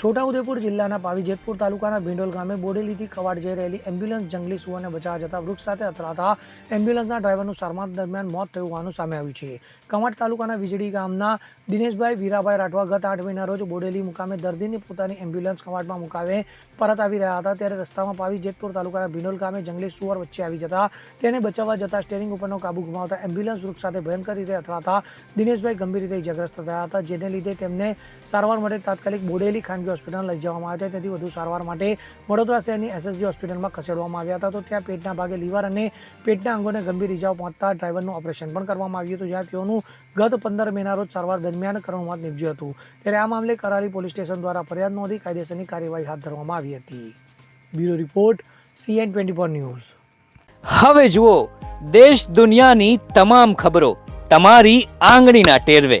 છોટાઉદેપુર જિલ્લાના પાવીજેતપુર તાલુકાના ભીંડોલ ગામે બોડેલીથી કવાડ જઈ રહેલી એમ્બ્યુલન્સ જંગલી સુવરને બચાવવા જતા વૃક્ષ સાથે અથડાતા એમ્બ્યુલન્સના ડ્રાઈવરનું સારવાર દરમિયાન મોત થયું હોવાનું સામે આવ્યું છે. કવાડ તાલુકાના વીજળી ગામના દિનેશભાઈ વીરાભાઈ રાઠવા ગત આઠ મહિના રોજ બોડેલી મુકામે દર્દીની પોતાની એમ્બ્યુલન્સ કવાડમાં મુકાવે પરત આવી રહ્યા હતા. ત્યારે રસ્તામાં પાવી જેતપુર તાલુકાના ભીંડોલ ગામે જંગલી સુવર વચ્ચે આવી જતા તેને બચાવવા જતા સ્ટેરિંગ ઉપરનો કાબુ ગુમાવતા એમ્બ્યુલન્સ વૃક્ષ સાથે ભયંકર રીતે અથડાતા દિનેશભાઈ ગંભીર રીતે ઇજાગ્રસ્ત થયા હતા, જેને લીધે તેમને સારવાર માટે તાત્કાલિક બોડેલી ખાનગી હોસ્પિટલ લઈ જવામાં આવ્યા હતા. તેથી વધુ સારવાર માટે વડોદરા શહેરની એસએસજી હોસ્પિટલમાં ખસેડવામાં આવ્યા હતા. તો ત્યાં પેટના ભાગે લીવર અને પેટના અંગોને ગંભીર ઇજાઓ પહોંચતા ડ્રાઈવરનું ઓપરેશન પણ કરવામાં આવ્યું હતું, જ્યાં તેઓનું ગત પંદર મેના રોજ સારવાર દરમિયાન કરવામાં નીપજ્યું હતું. ત્યારે આ મામલે કરારી પોલીસ સ્ટેશન દ્વારા ફરિયાદ નોંધી કાયદેસરની કાર્યવાહી હાથ ધરવામાં આવી હતી. Bureau report CN twenty four news. હવે જુઓ, દેશ દુનિયાની તમામ ખબરો, તમારી આંગળીના ટેરવે.